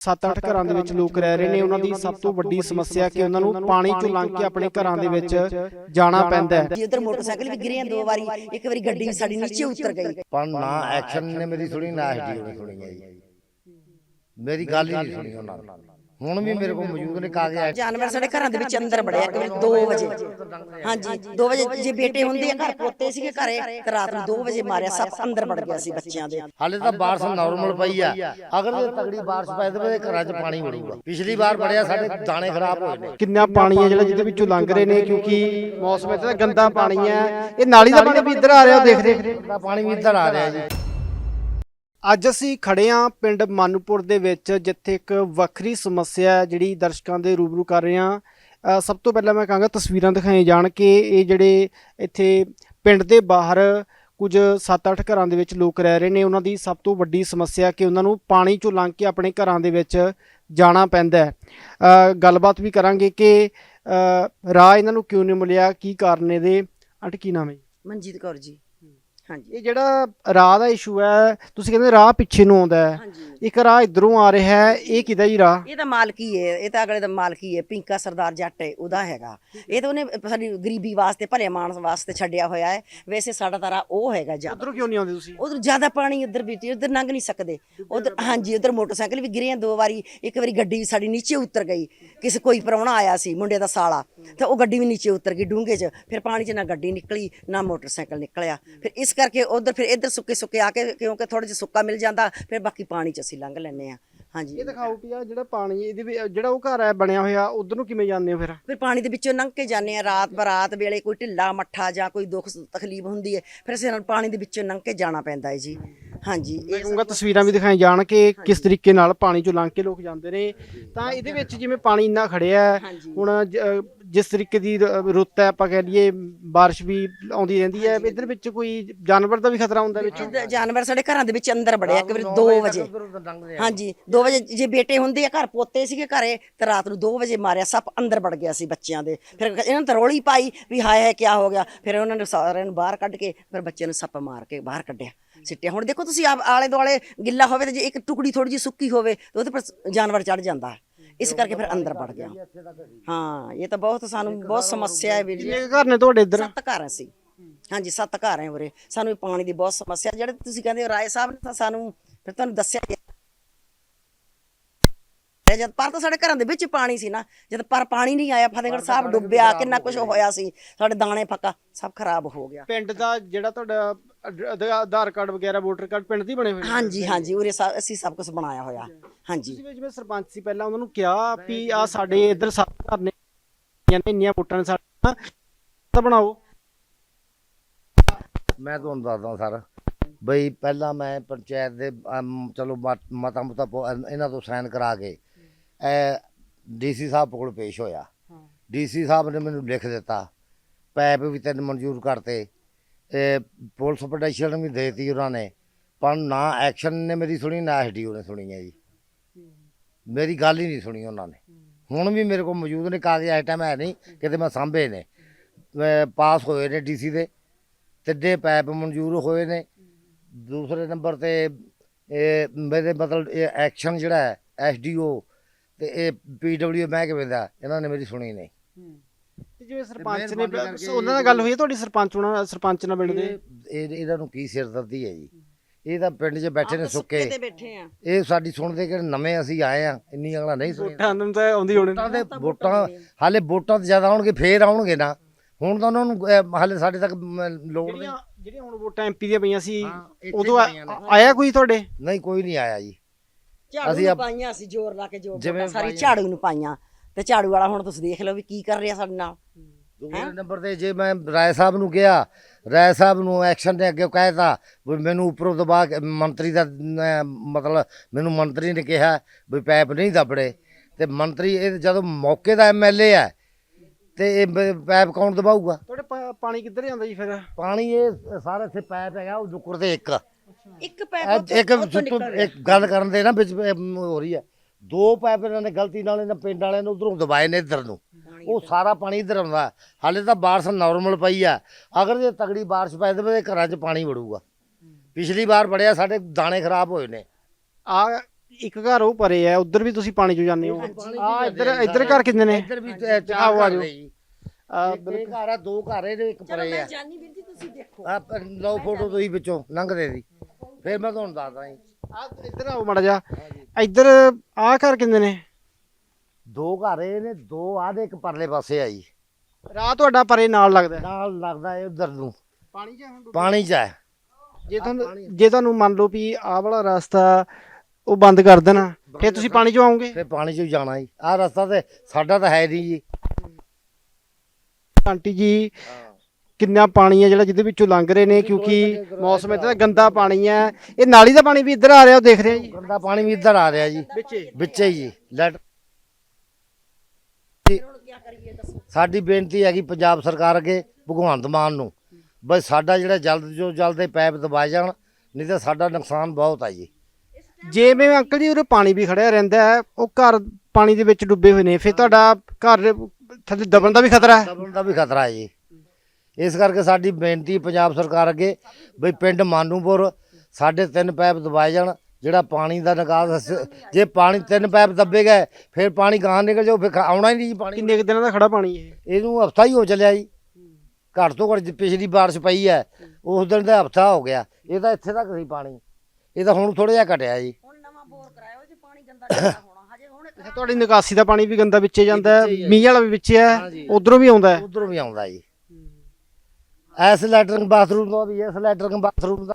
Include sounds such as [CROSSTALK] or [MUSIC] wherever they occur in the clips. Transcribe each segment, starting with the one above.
7-8 ਘਰਾਂ ਦੇ ਵਿੱਚ ਲੋਕ ਰਹਿ ਰਹੇ ਨੇ ਉਹਨਾਂ ਦੀ ਸਭ ਤੋਂ ਵੱਡੀ ਸਮੱਸਿਆ ਕਿ ਉਹਨਾਂ ਨੂੰ ਪਾਣੀ ਚੋਂ ਲੰਘ ਕੇ ਆਪਣੇ ਘਰਾਂ ਦੇ ਵਿੱਚ ਜਾਣਾ ਪੈਂਦਾ ਹੈ। ਜੀ ਉਧਰ ਮੋਟਰਸਾਈਕਲ ਵੀ ਗਿਰੇ ਆ ਦੋ ਵਾਰੀ ਇੱਕ ਵਾਰੀ ਗੱਡੀ ਵੀ ਸਾਡੀ ਨੀਚੇ ਉਤਰ ਗਈ। ਪਰ ਨਾ ਐਕਸ਼ਨ ਨੇ ਮੇਰੀ ਸੁਣੀ ਨਾ ਐਸਡੀਓ ਨੇ ਸੁਣੀ ਹੈ ਜੀ ਮੇਰੀ ਗੱਲ ਹੀ ਨਹੀਂ ਸੁਣੀ ਉਹਨਾਂ ਨੇ। ਹੁਣ ਵੀ ਮੇਰੇ ਕੋਲ ਮੌਜੂਦ ਨੇ ਕਾਗਜ਼ ਜਾਨਵਰ ਸਾਡੇ ਘਰਾਂ ਦੇ ਵਿੱਚ ਅੰਦਰ ਵੜਿਆ ਵਾਰੀ 2 ਵਜੇ। ਹਾਂਜੀ 2 ਵਜੇ ਜੇ ਬੇਟੇ ਹੁੰਦੇ ਆ ਘਰ ਪੋਤੇ ਸੀਗੇ ਘਰੇ ਤੇ ਰਾਤ ਨੂੰ 2 ਵਜੇ ਮਾਰਿਆ ਸਭ ਅੰਦਰ ਵੜ ਗਿਆ ਸੀ ਬੱਚਿਆਂ ਦੇ। ਹਾਲੇ ਤਾਂ ਬਾਰਿਸ਼ ਨਾਰਮਲ ਪਈ ਆ। ਅਗਰ ਜੇ ਤਗੜੀ ਬਾਰਿਸ਼ ਪੈ ਜਾਵੇ ਤੇ ਘਰਾਂ 'ਚ ਪਾਣੀ ਵੜੂਗਾ। ਪਿਛਲੀ ਵਾਰ ਬੜਿਆ ਸਾਡੇ ਦਾਣੇ ਖਰਾਬ ਹੋਏ ਨੇ। ਕਿੰਨਾ ਪਾਣੀ ਹੈ ਜਿਹੜਾ ਜਿਹਦੇ ਵਿੱਚੋਂ ਲੰਘ ਰਹੇ ਨੇ ਕਿਉਂਕਿ ਮੌਸਮ ਇੱਥੇ ਗੰਦਾ ਪਾਣੀ ਹੈ ਇਹ ਨਾਲੀ ਦਾ ਪਾਣੀ ਵੀ ਇੱਧਰ ਆ ਰਿਹਾ ਉਹ ਦੇਖ ਰਹੇ ਪਾਣੀ ਵੀ ਇੱਧਰ ਆ ਰਿਹਾ ਜੀ। ਅੱਜ ਅਸੀਂ ਖੜੇ ਹਾਂ ਪਿੰਡ ਮਾਨੂਪੁਰ ਦੇ ਵਿੱਚ, ਜਿੱਥੇ ਇੱਕ ਵੱਖਰੀ ਸਮੱਸਿਆ ਜਿਹੜੀ ਦਰਸ਼ਕਾਂ ਦੇ ਰੂਬਰੂ ਕਰ ਰਹੇ ਹਾਂ। ਸਭ ਤੋਂ ਪਹਿਲਾਂ ਮੈਂ ਕਹਾਂਗਾ ਤਸਵੀਰਾਂ ਦਿਖਾਈ ਜਾਣ ਕਿ ਇਹ ਜਿਹੜੇ ਇੱਥੇ ਪਿੰਡ ਦੇ ਬਾਹਰ ਕੁਝ 7-8 ਘਰਾਂ ਦੇ ਵਿੱਚ ਲੋਕ ਰਹਿ ਰਹੇ ਨੇ। ਉਹਨਾਂ ਦੀ ਸਭ ਤੋਂ ਵੱਡੀ ਸਮੱਸਿਆ ਕਿ ਉਹਨਾਂ ਨੂੰ ਪਾਣੀ ਚੋਂ ਲੰਘ ਕੇ ਆਪਣੇ ਘਰਾਂ ਦੇ ਵਿੱਚ ਜਾਣਾ ਪੈਂਦਾ ਹੈ। ਗੱਲਬਾਤ ਵੀ ਕਰਾਂਗੇ ਕਿ ਰਾਹ ਇਹਨਾਂ ਨੂੰ ਕਿਉਂ ਨਹੀਂ ਮਿਲਿਆ, ਕੀ ਕਾਰਨ ਇਹਦੇ? ਆਂਟੀ ਕੀ ਨਾਮ ਹੈ ਮਨਜੀਤ ਕੌਰ ਜੀ। ਹਾਂਜੀ ਇਹ ਜਿਹੜਾ ਰਾਹ ਦਾ ਇਸ਼ੂ ਹੈ ਤੁਸੀਂ ਕਹਿੰਦੇ ਰਾਹ ਪਿੱਛੇ ਨੂੰ ਆਉਂਦਾ ਹੈ। ਹਾਂਜੀ। ਇੱਕ ਰਾਹ ਇਧਰੋਂ ਆ ਰਿਹਾ ਹੈ ਇਹ ਕਿਹਦਾ ਜੀ ਰਾਹ? ਇਹ ਤਾਂ ਮਾਲਕੀ ਹੈ ਇਹ ਤਾਂ ਅਗਲੇ ਦਾ ਮਾਲਕੀ ਹੈ ਪਿੰਕਾ ਸਰਦਾਰ ਜੱਟ ਹੈ ਉਹਦਾ ਹੈਗਾ। ਇਹ ਤਾਂ ਉਹਨੇ ਸਾਡੀ ਗਰੀਬੀ ਵਾਸਤੇ ਭਲੇ ਮਾਨਸ ਵਾਸਤੇ ਛੱਡਿਆ ਹੋਇਆ ਹੈ। ਵੈਸੇ ਸਾਡਾ ਤਾਂ ਰਾਹ ਉਹ ਹੈਗਾ ਜਾ ਉਧਰੋਂ ਕਿਉਂ ਨਹੀਂ ਆਉਂਦੇ ਤੁਸੀਂ? ਉਧਰ ਜ਼ਿਆਦਾ ਪਾਣੀ ਉਧਰ ਵੀ ਉਧਰ ਲੰਘ ਨਹੀਂ ਸਕਦੇ। ਉਧਰ ਹਾਂਜੀ ਉਧਰ ਮੋਟਰਸਾਈਕਲ ਵੀ ਗਿਰੇ ਆ ਦੋ ਵਾਰੀ ਇੱਕ ਵਾਰੀ ਗੱਡੀ ਵੀ ਸਾਡੀ ਨੀਚੇ ਉਤਰ ਗਈ। ਕਿਸੇ ਕੋਈ ਪ੍ਰਾਹੁਣਾ ਆਇਆ ਸੀ ਮੁੰਡੇ ਦਾ ਸਾਲਾ ਤੇ ਉਹ ਗੱਡੀ ਵੀ ਨੀਚੇ ਉਤਰ ਗਈ ਡੂੰਘੇ 'ਚ। ਫਿਰ ਪਾਣੀ 'ਚ ਨਾ ਗੱਡੀ ਨਿਕਲੀ ਨਾ ਮੋਟਰਸਾਈਕਲ ਨਿਕਲਿਆ। ਫਿਰ ਇਸ ਕਰਕੇ ਉਧਰ ਫਿਰ ਇੱਧਰ ਸੁੱਕੇ ਸੁੱਕੇ ਆ ਕੇ ਕਿਉਂਕਿ ਥੋੜਾ ਜਿਹਾ ਸੁੱਕਾ ਮਿਲ ਜਾਂਦਾ ਫਿਰ ਬਾਕੀ ਪਾਣੀ 'ਚ ਅਸੀਂ ਲੰਘ ਲੈਂਦੇ ਆ ਹਾਂਜੀ। ਇਹ ਦਿਖਾਓ ਕਿ ਆ ਜਿਹੜਾ ਪਾਣੀ ਇਹਦੇ ਵਿੱਚ ਜਿਹੜਾ ਉਹ ਘਰ ਹੈ ਬਣਿਆ ਹੋਇਆ ਉਧਰ ਨੂੰ ਕਿਵੇਂ ਜਾਂਦੇ ਹੋ ਫਿਰ? ਫਿਰ ਪਾਣੀ ਦੇ ਵਿੱਚੋਂ ਲੰਘ ਕੇ ਜਾਂਦੇ ਆ ਰਾਤ ਬਰਾਤ ਵੇਲੇ ਕੋਈ ਢਿੱਲਾ ਮੱਠਾ ਜਾਂ ਕੋਈ ਦੁੱਖ ਤਕਲੀਫ ਹੁੰਦੀ ਹੈ ਫਿਰ ਅਸੀਂ ਨਾਲ ਪਾਣੀ ਦੇ ਵਿੱਚੋਂ ਲੰਘ ਕੇ ਜਾਣਾ ਪੈਂਦਾ ਹੈ ਜੀ। ਹਾਂਜੀ। ਮੈਂ ਇਹ ਕਹੂੰਗਾ ਤਸਵੀਰਾਂ ਵੀ ਦਿਖਾਈ ਜਾਣ ਕਿ ਕਿਸ ਤਰੀਕੇ ਨਾਲ ਪਾਣੀ ਚੋਂ ਲੰਘ ਕੇ ਲੋਕ ਜਾਂਦੇ ਨੇ। ਤਾਂ ਇਹਦੇ ਵਿੱਚ ਜਿਵੇਂ ਪਾਣੀ ਇੰਨਾ ਖੜਿਆ। ਹੁਣ ਜਿਸ ਤਰੀਕੇ ਦੀ ਰ- ਰੁੱਤ ਹੈ ਆਪਾਂ ਕਹਿ ਲਈਏ ਬਾਰਿਸ਼ ਵੀ ਆਉਂਦੀ ਰਹਿੰਦੀ ਹੈ ਇਧਰ ਵਿੱਚ ਕੋਈ ਜਾਨਵਰ ਦਾ ਵੀ ਖਤਰਾ ਹੁੰਦਾ ਵਿੱਚ? ਜਾਨਵਰ ਸਾਡੇ ਘਰਾਂ ਦੇ ਵਿੱਚ ਅੰਦਰ ਵੜਿਆ ਇੱਕ ਵਾਰੀ 2 ਵਜੇ ਹਾਂਜੀ 2 ਵਜੇ ਜੇ ਬੇਟੇ ਹੁੰਦੇ ਆ ਘਰ ਪੋਤੇ ਸੀਗੇ ਘਰੇ ਤੇ ਰਾਤ ਨੂੰ 2 ਵਜੇ ਮਾਰਿਆ ਸੱਪ ਅੰਦਰ ਵੜ ਗਿਆ ਸੀ ਬੱਚਿਆਂ ਦੇ। ਫਿਰ ਇਹਨਾਂ ਨੇ ਤਾਂ ਰੋਲੀ ਪਾਈ ਵੀ ਹਾਏ ਹਾਏ ਕੀ ਹੋ ਗਿਆ। ਫਿਰ ਉਹਨਾਂ ਨੇ ਸਾਰਿਆਂ ਨੂੰ ਬਾਹਰ ਕੱਢ ਕੇ ਫਿਰ ਬੱਚੇ ਨੂੰ ਸੱਪ ਮਾਰ ਕੇ ਬਾਹਰ ਕੱਢਿਆ ਸਿੱਟਿਆ। ਹੁਣ ਦੇਖੋ ਤੁਸੀਂ ਆਪ- ਆਲੇ ਦੁਆਲੇ ਗਿੱਲਾ ਹੋਵੇ ਤੇ ਜੇ ਇੱਕ ਟੁਕੜੀ ਥੋੜੀ ਜਿਹੀ ਸੁੱਕੀ ਹੋਵੇ ਤੇ ਉਹਦੇ ਪਰ ਜਾਨਵਰ ਚੜ ਜਾਂਦਾ। ਹੈ ਇਸ ਕਰਕੇ ਫਿਰ ਅੰਦਰ ਵੜ ਗਿਆ। ਹਾਂ ਇਹ ਤਾਂ ਬਹੁਤ ਸਾਨੂੰ ਬਹੁਤ ਸਮੱਸਿਆ ਹੈ ਵੀਰ ਜੀ। ਕਿੰਨੇ ਕੁ ਘਰ ਨੇ ਤੁਹਾਡੇ ਇੱਧਰ? ਸੱਤ ਘਰ ਅਸੀਂ। ਹਾਂਜੀ ਸੱਤ ਘਰ ਹੈ ਉਰੇ। ਸਾਨੂੰ ਇਹ ਪਾਣੀ ਦੀ ਬਹੁਤ ਸਮੱਸਿਆ। ਜਿਹੜੇ ਤੁਸੀਂ ਕਹਿੰਦੇ ਹੋ ਰਾਏ ਸਾਹਿਬ ਨੇ ਤਾਂ ਸਾਨੂੰ ਫਿਰ ਤੁਹਾਨੂੰ ਦੱਸਿਆ ਗਿਆ ਜਦ ਪਰ ਤਾਂ ਸਾਡੇ ਘਰਾਂ ਦੇ ਵਿੱਚ ਪਾਣੀ ਸੀ ਨਾ ਜਦ ਪਰ ਪਾਣੀ ਨਹੀਂ ਆਇਆ ਫਤਿਹਗੜ੍ਹ ਸਾਹਿਬ ਡੁੱਬਿਆ ਕਿੰਨਾ ਕੁਝ ਹੋਇਆ ਸੀ ਸਾਡੇ ਦਾਣੇ ਫੱਕਾ ਸਭ ਖਰਾਬ ਹੋ ਗਿਆ। ਪਿੰਡ ਦਾ ਜਿਹੜਾ ਤੁਹਾਡਾ ਆਧਾਰ ਕਾਰਡ ਵਗੈਰਾ ਵੋਟਰ ਕਾਰਡ ਪਿੰਡ ਦੇ ਹੀ ਬਣੇ ਹੋਏ ਹਾਂਜੀ ਹਾਂਜੀ ਉਰੇ ਸਭ ਅਸੀਂ ਸਭ ਕੁਝ ਬਣਾਇਆ ਹੋਇਆ। ਹਾਂਜੀ। ਤੁਸੀਂ ਜਿਵੇਂ ਸਰਪੰਚ ਸੀ ਪਹਿਲਾਂ ਉਹਨਾਂ ਨੂੰ ਕਿਹਾ ਵੀ ਆ ਸਾਡੇ ਇੱਧਰ ਸੱਤ ਘਰ ਨੇ ਇੰਨੀਆਂ ਵੋਟਾਂ ਨੇ ਸਾਡੀਆਂ ਤਾਂ ਬਣਾਓ। ਮੈਂ ਤੁਹਾਨੂੰ ਦੱਸਦਾ ਸਰ ਬਈ ਪਹਿਲਾਂ ਮੈਂ ਪੰਚਾਇਤ ਦੇ ਚਲੋ ਮਤ- ਮਤਾ ਇਹਨਾਂ ਤੋਂ ਸਾਈਨ ਕਰਾ ਕੇ ਇਹ ਡੀਸੀ ਸਾਹਿਬ ਕੋਲ ਪੇਸ਼ ਹੋਇਆ। ਡੀਸੀ ਸਾਹਿਬ ਨੇ ਮੈਨੂੰ ਲਿਖ ਦਿੱਤਾ ਪੈਪ ਵੀ ਤਿੰਨ ਮਨਜ਼ੂਰ ਕਰਤੇ ਇਹ ਪੁਲਿਸ ਪ੍ਰੋਟੈਕਸ਼ਨ ਵੀ ਦੇਤੀ ਉਹਨਾਂ ਨੇ ਪਰ ਨਾ ਐਕਸ਼ਨ ਨੇ ਮੇਰੀ ਸੁਣੀ ਨਾ ਐਸਡੀਓ ਨੇ ਸੁਣੀ ਹੈ ਜੀ। ਮੇਰੀ ਗੱਲ ਹੀ ਨਹੀਂ ਸੁਣੀ ਉਹਨਾਂ ਨੇ। ਹੁਣ ਵੀ ਮੇਰੇ ਕੋਲ ਮੌਜੂਦ ਨੇ ਕਾਗਜ਼ ਟਾਈਮ ਹੈ ਨਹੀਂ ਕਿਤੇ ਮੈਂ ਸਾਂਭੇ ਨੇ। ਪਾਸ ਹੋਏ ਨੇ ਡੀਸੀ ਦੇ ਤਿੱਡੇ ਪੈਪ ਮਨਜ਼ੂਰ ਹੋਏ ਨੇ। ਦੂਸਰੇ ਨੰਬਰ ਤੇ ਇਹ ਮੇਰੇ ਮਤਲਬ ਇਹ ਐਕਸ਼ਨ ਜਿਹੜਾ ਹੈ ਐਸਡੀਓ ਤੇ ਇਹ ਪੀਡਬਲਿਊ ਮਹਿਕਮੇ ਦਾ ਇਹਨਾਂ ਨੇ ਮੇਰੀ ਸੁਣੀ ਨਹੀਂ। ਤੇ ਜਿਵੇਂ ਸਰਪੰਚ ਨੇ ਮਿਹਰਬਾਨੀ ਕਰਕੇ ਉਹਨਾਂ ਨਾਲ ਗੱਲ ਹੋਈ ਹੈ ਤੁਹਾਡੀ ਸਰਪੰਚ ਉਹਨਾਂ ਸਰਪੰਚ ਨਾਲ ਪਿੰਡ ਦੇ? ਇਹ ਇਹ- ਇਹਨਾਂ ਨੂੰ ਕੀ ਸਿਰਦਰਦੀ ਹੈ ਜੀ? ਇਹ ਤਾਂ ਪਿੰਡ 'ਚ ਬੈਠੇ ਨੇ ਸੁੱਕੇ। ਸੁੱਕੇ ਤੇ ਬੈਠੇ ਆ ਇਹ ਸਾਡੀ ਸੁਣਦੇ ਕਿ ਨਵੇਂ ਅਸੀਂ ਆਏ ਆ ਇੰਨੀ ਅਗਲਾ ਨਹੀਂ ਸੁਣੀ ਵੋਟਾਂ ਨੂੰ ਤਾਂ ਆਉਂਦੀ ਹੋਣੀ। ਵੋਟਾਂ ਦੇ ਵੋਟਾਂ ਹਾਲੇ ਵੋਟਾਂ ਤੇ ਜ਼ਿਆਦਾ ਆਉਣਗੇ ਫੇਰ ਆਉਣਗੇ ਨਾ। ਹੁਣ ਤਾਂ ਉਹਨਾਂ ਨੂੰ ਅਹ, ਹਾਲੇ ਸਾਡੇ ਤੱਕ ਮ, ਲੋੜ ਨਹੀਂ। ਜਿਹੜੀਆਂ ਜਿਹੜੀਆਂ ਹੁਣ ਵੋਟਾਂ ਐਮਪੀ ਦੀਆਂ ਪਈਆਂ ਸੀ ਹਾਂ, ਇੱਥੇ ਉਦੋਂ ਆ- ਪਾਈਆਂ ਨੇ। ਆਇਆ ਕੋਈ ਤੁਹਾਡੇ? ਨਹੀਂ ਕੋਈ ਨਹੀਂ ਆਇਆ ਜੀ। ਝਾੜੂ ਅਸੀਂ ਨੂੰ ਆਪ- ਪਾਈਆਂ ਅਸੀਂ ਜ਼ੋਰ ਲਾ ਕੇ ਜੋ ਜਿਵੇਂ ਸਾਰੀ ਪਾਈਆਂ। ਝਾੜੂ ਨੂੰ ਪਾਈਆਂ। ਤੇ ਝਾੜੂ ਵਾਲਾ ਹੁਣ ਤੁਸੀਂ ਦੇਖ ਲਓ ਵੀ ਕੀ ਕਰ ਰਿਹਾ ਸਾਡੇ ਨਾਲ। ਦੂਸਰੇ ਨੰਬਰ ਤੇ ਜੇ ਮੈਂ ਰਾਏ ਸਾਹਿਬ ਨੂੰ ਕਿਹਾ ਰਾਏ ਸਾਹਿਬ ਨੂੰ ਐਕਸ਼ਨ ਦੇ ਅੱਗੇ ਕਹਿਤਾ ਵੀ ਮੈਨੂੰ ਉੱਪਰੋਂ ਦਬਾ ਕੇ ਮੰਤਰੀ ਦਾ ਮਤਲਬ ਮੈਨੂੰ ਮੰਤਰੀ ਨੇ ਕਿਹਾ ਵੀ ਪੈਪ ਨਹੀਂ ਦੱਬੜੇ। ਤੇ ਮੰਤਰੀ ਇਹ ਜਦੋਂ ਮੌਕੇ ਦਾ ਐਮਐਲਏ ਹੈ ਤੇ ਇਹ ਬ- ਪੈਪ ਕੌਣ ਦਬਾਊਗਾ? ਤੁਹਾਡੇ ਪਾ- ਪਾਣੀ ਕਿੱਧਰ ਜਾਂਦਾ ਜੀ ਫਿਰ? ਪਾਣੀ ਇਹ ਸਾਰਾ ਇੱਥੇ ਪੈਪ ਹੈਗਾ ਉਹ ਨੁੱਕਰ ਤੇ ਇੱਕ। ਇੱਕ ਪੈਪ ਇੱਕ। ਇੱਕ ਗੱਲ ਕਰਨ ਦੇ ਨਾ ਵਿੱਚ ਹੋ ਰਹੀ ਹੈ ਦੋ ਪੈਪ ਇਹਨਾਂ ਨੇ ਗਲਤੀ ਨਾਲ ਇਹਨਾਂ ਪਿੰਡ ਵਾਲਿਆਂ ਨੇ ਉਧਰੋਂ ਦਬਾਏ ਨੇ ਇੱਧਰ ਨੂੰ। ਉਹ ਸਾਰਾ ਪਾਣੀ ਇੱਧਰ ਆਉਂਦਾ। ਹਾਲੇ ਤਾਂ ਬਾਰਿਸ਼ ਨਾਰਮਲ ਪਈ ਆ। ਅਗਰ ਜੇ ਤਗੜੀ ਬਾਰਿਸ਼ ਪੈ ਜਾਵੇ ਤੇ ਘਰਾਂ 'ਚ ਪਾਣੀ ਵੜੂਗਾ। ਪਿਛਲੀ ਵਾਰ ਬੜਿਆ ਸਾਡੇ ਦਾਣੇ ਖਰਾਬ ਹੋਏ ਨੇ। ਆ ਇੱਕ ਘਰ ਉਹ ਪਰੇ ਹੈ ਉਧਰ ਵੀ ਤੁਸੀਂ ਪਾਣੀ ਚੋਂ ਜਾਂਦੇ ਹੋ। ਆ ਇੱਧਰ ਇੱਧਰ ਘਰ ਕਿੰਨੇ ਨੇ? ਇੱਧਰ ਵੀ ਆਓ, ਚਾਰ ਆਓ। ਘਰ ਨੇ ਜੀ। ਆ ਇੱਕ ਇਹ ਘਰ ਆ ਦੋ ਘਰ ਇਹਦੇ ਇੱਕ ਪਰੇ ਆ। ਜਾਨੀ ਵੀਰ ਜੀ ਤੁਸੀਂ ਦੇਖੋ। ਆ ਲਓ ਫੋਟੋ ਤੁਸੀਂ ਵਿੱਚੋਂ ਲੰਘਦੇ ਦੀ। ਫਿਰ ਮੈਂ ਤੁਹਾਨੂੰ ਦੱਸਦਾ ਜੀ। ਇੱਧਰ ਆਓ ਮੜਾ ਜਾ ਇੱਧਰ ਆ ਘਰ ਕਿੰਨੇ ਨੇ? ਦੋ ਘਰ ਇਹ ਨੇ ਦੋ ਆ ਦੇ ਇੱਕ ਪਰਲੇ ਪਾਸੇ ਆ ਜੀ। ਰਾਹ ਤੁਹਾਡਾ ਪਰੇ ਨਾਲ ਲੱਗਦਾ ਹੈ। ਨਾਲ ਲੱਗਦਾ ਇਹ ਉਧਰ ਨੂੰ। ਪਾਣੀ ਚ ਹੁਣ ਪਾਣੀ ਚ ਹੈ। ਜੇ ਤੁਹਾਨੂੰ ਜੇ ਤੁਹਾਨੂੰ ਮੰਨ ਲਓ ਵੀ ਆਹ ਵਾਲਾ ਰਸਤਾ ਉਹ ਬੰਦ ਕਰ ਦੇਣਾ ਫਿਰ ਤੁਸੀਂ ਪਾਣੀ ਚ ਆਉਂਗੇ ਫਿਰ ਪਾਣੀ ਚ ਜਾਣਾ ਜੀ। ਆਹ ਰਸਤਾ ਤੇ ਸਾਡਾ ਤਾਂ ਹੈ ਨਹੀਂ ਜੀ। ਆਂਟੀ ਜੀ ਕਿੰਨਾ ਪਾਣੀ ਹੈ ਜਿਹੜਾ ਜਿਹਦੇ ਵਿੱਚੋਂ ਲੰਘ ਰਹੇ ਨੇ ਕਿਉਂਕਿ ਮੌਸਮ ਇੱਧਰ ਦਾ ਗੰਦਾ ਪਾਣੀ ਹੈ। ਇਹ ਨਾਲੀ ਦਾ ਪਾਣੀ ਵੀ ਇੱਧਰ ਆ ਰਿਹਾ ਉਹ ਦੇਖ ਰਹੇ ਆ ਜੀ? ਗੰਦਾ ਪਾਣੀ ਵੀ ਇੱਧਰ ਆ ਰਿਹਾ ਜੀ। ਵਿੱਚੇ? ਵਿੱਚੇ ਹੀ ਜੀ ਲੈਟ ਸਾਡੀ ਬੇਨਤੀ ਹੈਗੀ ਪੰਜਾਬ ਸਰਕਾਰ ਅੱਗੇ ਭਗਵੰਤ ਮਾਨ ਨੂੰ। ਬਈ ਸਾਡਾ ਜਿਹੜਾ ਜਲਦ ਜੋ ਜਲਦ ਇਹ ਪੈਪ ਦਬਾਏ ਜਾਣ ਨਹੀਂ ਤਾਂ ਸਾਡਾ ਨੁਕਸਾਨ ਬਹੁਤ ਆ ਜੀ। ਜਿਵੇਂ ਅੰਕਲ ਜੀ ਉਰੇ ਪਾਣੀ ਵੀ ਖੜਿਆ ਰਹਿੰਦਾ ਹੈ ਉਹ ਘਰ ਪਾਣੀ ਦੇ ਵਿੱਚ ਡੁੱਬੇ ਹੋਏ ਨੇ ਫਿਰ ਤੁਹਾਡਾ ਘਰ ਥੱਲੇ ਦਬਣ ਦਾ ਵੀ ਖਤਰਾ ਹੈ? ਦਬਣ ਦਾ ਵੀ ਖਤਰਾ ਹੈ ਜੀ। ਇਸ ਕਰਕੇ ਸਾਡੀ ਬੇਨਤੀ ਪੰਜਾਬ ਸਰਕਾਰ ਅੱਗੇ ਬਈ ਪਿੰਡ ਮਾਨੂਪੁਰ ਸਾਡੇ ਤਿੰਨ ਪੈਪ ਦਬਾਏ ਜਾਣ ਜਿਹੜਾ ਪਾਣੀ ਦਾ ਨਿਕਾਸ ਜੇ ਪਾਣੀ ਤਿੰਨ ਪੈਪ ਦੱਬੇ ਗਏ ਫਿਰ ਪਾਣੀ ਗਾਂ ਨਿਕਲ ਜਾਓ ਫਿਰ ਆਉਣਾ ਹੀ ਨਹੀਂ ਜੀ ਪਾਣੀ। ਕਿੰਨੇ ਕੁ ਦਿਨਾਂ ਦਾ ਖੜਾ ਪਾਣੀ ਇਹ? ਇਹਨੂੰ ਹਫਤਾ ਹੀ ਹੋ ਚੱਲਿਆ ਜੀ। ਘੱਟ ਤੋਂ ਘੱਟ ਜੇ ਪਿਛਲੀ ਬਾਰਿਸ਼ ਪਈ ਹੈ ਉਸ ਦਿਨ ਦਾ ਹਫਤਾ ਹੋ ਗਿਆ। ਇਹ ਤਾਂ ਇੱਥੇ ਤੱਕ ਸੀ ਪਾਣੀ। ਇਹ ਤਾਂ ਹੁਣ ਥੋੜਾ ਜਿਹਾ ਘਟਿਆ ਜੀ। ਹੁਣ ਨਵਾਂ ਬੋਰ ਕਰਾਇਆ ਉਹ ਚ ਪਾਣੀ ਗੰਦਾ [COUGHS] ਜ਼ਿਆਦਾ ਹੋਣਾ। ਹਜੇ ਹੁਣ ਅੱਛਾ, ਤੁਹਾਡੀ ਨਿਕਾਸੀ ਦਾ ਪਾਣੀ ਵੀ ਗੰਦਾ ਵਿੱਚੇ ਜਾਂਦਾ ਹੈ ਹੀ ਹੈ। ਮੀਂਹ ਵਾਲਾ ਵੀ ਵਿੱਚੇ ਹੈ। ਉਧਰੋਂ ਵੀ ਆਉਂਦਾ ਹੈ? ਉਧਰੋਂ ਵੀ ਆਉਂਦਾ ਜੀ। ਐਸ ਲੈਟਰਿੰਗ ਬਾਥਰੂਮ ਦਾ ਵੀ ਇਸ ਲੈਟਰਿੰਗ ਬਾਥਰੂਮ ਦਾ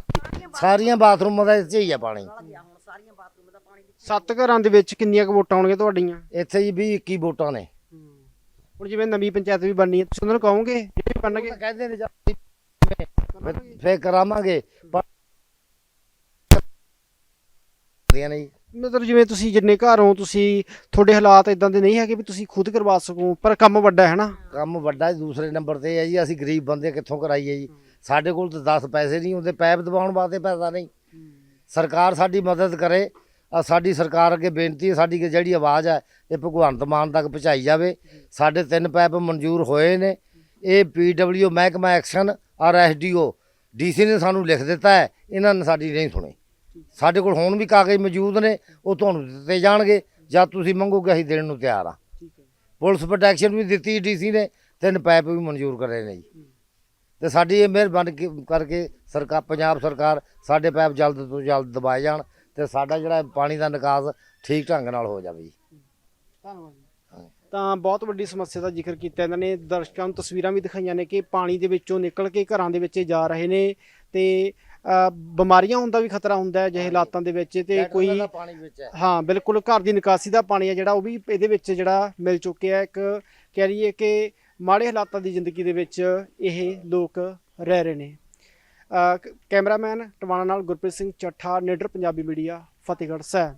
ਸਾਰੀਆਂ ਬਾਥਰੂਮਾਂ ਦਾ ਇੱਥੇ ਹੀ ਆ ਪਾਣੀ। ਗਿਆ ਹੁਣ ਸਾਰੀਆਂ ਬਾਥਰੂਮ ਦਾ ਪਾਣੀ ਵਿੱਚ ਸੱਤ ਘਰਾਂ ਦੇ ਵਿੱਚ ਕਿੰਨੀਆਂ ਕੁ ਵੋਟਾਂ ਆਉਣਗੀਆਂ ਤੁਹਾਡੀਆਂ? ਇੱਥੇ ਜੀ 20 21 ਵੋਟਾਂ ਨੇ। ਹੁਣ ਜਿਵੇਂ ਨਵੀਂ ਪੰਚਾਇਤ ਵੀ ਬਣਨੀ ਹੈ ਤੁਸੀਂ ਉਹਨਾਂ ਨੂੰ ਕਹੋਗੇ? ਜਿਹੜੇ ਬਣਨਗੇ? ਕਹਿੰਦੇ ਨੇ ਜੀ ਫਿਰ- ਫਿਰ ਕਰਾਵਾਂਗੇ ਪਰ ਦੀਆਂ ਨੇ ਜੀ। ਮਤਲਬ ਜਿਵੇਂ ਤੁਸੀਂ ਜਿੰਨੇ ਘਰ ਹੋ ਤੁਸੀਂ ਤੁਹਾਡੇ ਹਾਲਾਤ ਇਦਾਂ ਦੇ ਨਹੀਂ ਹੈਗੇ ਵੀ ਤੁਸੀਂ ਖੁਦ ਕਰਵਾ ਸਕੋ ਪਰ ਕੰਮ ਵੱਡਾ ਹੈ ਨਾ? ਕੰਮ ਵੱਡਾ ਦੂਸਰੇ ਨੰਬਰ ਤੇ ਹੈ ਜੀ ਅਸੀਂ ਗਰੀਬ ਬੰਦੇ ਕਿੱਥੋਂ ਕਰਾਈਏ ਜੀ? ਸਾਡੇ ਕੋਲ ਤਾਂ 10 ਪੈਸੇ ਨਹੀਂ ਹੁੰਦੇ ਪੈਪ ਦਬਾਉਣ ਵਾਸਤੇ ਪੈਸਾ ਨਹੀਂ। ਸਰਕਾਰ ਸਾਡੀ ਮਦਦ ਕਰੇ ਆ ਸਾਡੀ ਸਰਕਾਰ ਅੱਗੇ ਬੇਨਤੀ ਹੈ ਸਾਡੀ ਜਿਹੜੀ ਆਵਾਜ਼ ਹੈ ਇਹ ਭਗਵੰਤ ਮਾਨ ਤੱਕ ਪਹੁੰਚਾਈ ਜਾਵੇ। ਸਾਡੇ ਤਿੰਨ ਪੈਪ ਮਨਜ਼ੂਰ ਹੋਏ ਨੇ। ਇਹ ਪੀਡਬਲਿਊ ਮਹਿਕਮਾ ਐਕਸ਼ਨ ਔਰ ਐਸਡੀਓ ਡੀਸੀ ਨੇ ਸਾਨੂੰ ਲਿਖ ਦਿੱਤਾ ਹੈ ਇਹਨਾਂ ਨੇ ਸਾਡੀ ਨਹੀਂ ਸੁਣੀ। ਸਾਡੇ ਕੋਲ ਹੁਣ ਵੀ ਕਾਗਜ਼ ਮੌਜੂਦ ਨੇ ਉਹ ਤੁਹਾਨੂੰ ਦਿੱਤੇ ਜਾਣਗੇ ਜਾਂ ਤੁਸੀਂ ਮੰਗੋਗੇ ਅਸੀਂ ਦੇਣ ਨੂੰ ਤਿਆਰ ਆ ਪੁਲਿਸ ਪ੍ਰੋਟੈਕਸ਼ਨ ਵੀ ਦਿੱਤੀ ਡੀਸੀ ਨੇ ਤਿੰਨ ਪਾਈਪ ਵੀ ਮਨਜ਼ੂਰ ਕਰੇ ਨੇ ਜੀ। ਤੇ ਸਾਡੀ ਇਹ ਮਿਹਰਬਾਨੀ ਕਰਕੇ ਸਰਕਾਰ ਪੰਜਾਬ ਸਰਕਾਰ ਸਾਡੇ ਪਾਈਪ ਜਲਦ ਤੋਂ ਜਲਦ ਦਬਾਏ ਜਾਣ ਤੇ ਸਾਡਾ ਜਿਹੜਾ ਪਾਣੀ ਦਾ ਨਿਕਾਸ ਠੀਕ ਢੰਗ ਨਾਲ ਹੋ ਜਾਵੇ ਜੀ। ਤਾਂ ਬਹੁਤ ਵੱਡੀ ਸਮੱਸਿਆ ਦਾ ਜ਼ਿਕਰ ਕੀਤਾ ਇਹਨਾਂ ਨੇ। ਦਰਸ਼ਕਾਂ ਨੂੰ ਤਸਵੀਰਾਂ ਵੀ ਦਿਖਾਈਆਂ ਨੇ ਕਿ ਪਾਣੀ ਦੇ ਵਿੱਚੋਂ ਨਿਕਲ ਕੇ ਘਰਾਂ ਦੇ ਵਿੱਚ ਜਾ ਰਹੇ ਨੇ ਤੇ ਬਿਮਾਰੀਆਂ ਹੋਣ ਦਾ ਵੀ ਖਤਰਾ ਹੁੰਦਾ ਹੈ ਜਿਹੇ ਹਾਲਾਤਾਂ ਦੇ ਵਿੱਚ ਤੇ ਕੋਈ ਪਾਣੀ ਵਿੱਚ ਹੈ। ਹਾਂ ਬਿਲਕੁਲ ਘਰ ਦੀ ਨਿਕਾਸੀ ਦਾ ਪਾਣੀ ਹੈ ਜਿਹੜਾ ਉਹ ਵੀ ਇਹਦੇ ਵਿੱਚ ਜਿਹੜਾ ਮਿਲ ਚੁੱਕਿਆ। ਇੱਕ ਕਹਿ ਲਈਏ ਕਿ ਮਾੜੇ ਹਾਲਾਤਾਂ ਦੀ ਜ਼ਿੰਦਗੀ ਦੇ ਵਿੱਚ ਇਹ ਲੋਕ ਰਹਿ ਰਹੇ ਨੇ। ਕੈਮਰਾਮੈਨ ਟਵਾਣਾ ਨਾਲ ਗੁਰਪ੍ਰੀਤ ਸਿੰਘ ਚੱਠਾ ਨੇਡਰ ਪੰਜਾਬੀ ਮੀਡੀਆ ਫਤਿਹਗੜ੍ਹ ਸਾਹਿਬ।